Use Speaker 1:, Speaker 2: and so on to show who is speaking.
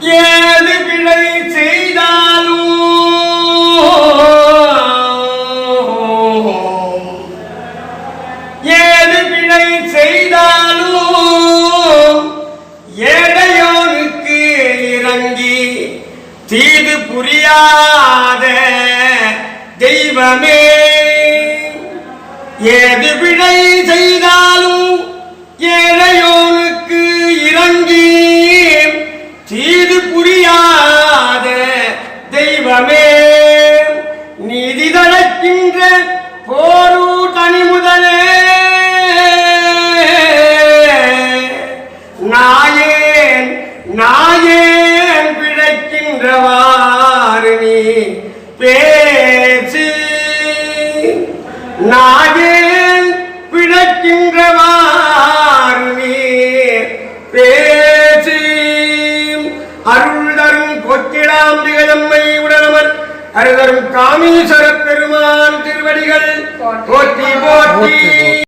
Speaker 1: ஏது பிழை செய்தாலும் ஏது பிழை செய்தாலும் ஏழையோருக்கு இறங்கி தீது புரியாத தெய்வமே. ஏது பிழை நிலமே நீதி தளக்கின்ற போரு தனி முதலே நாயேன் நாயேன் பிழைக்கின்றவாறு நீ பேசி. நாயேன் பிழைக்கின்றவாறு நீ பேசி. அருள் தரும் கொத்திடாம் திகழம்மை அருதரும் காமீஸ்வர பெருமான் திருவடிகள்.
Speaker 2: போற்றி.
Speaker 1: போற்றி.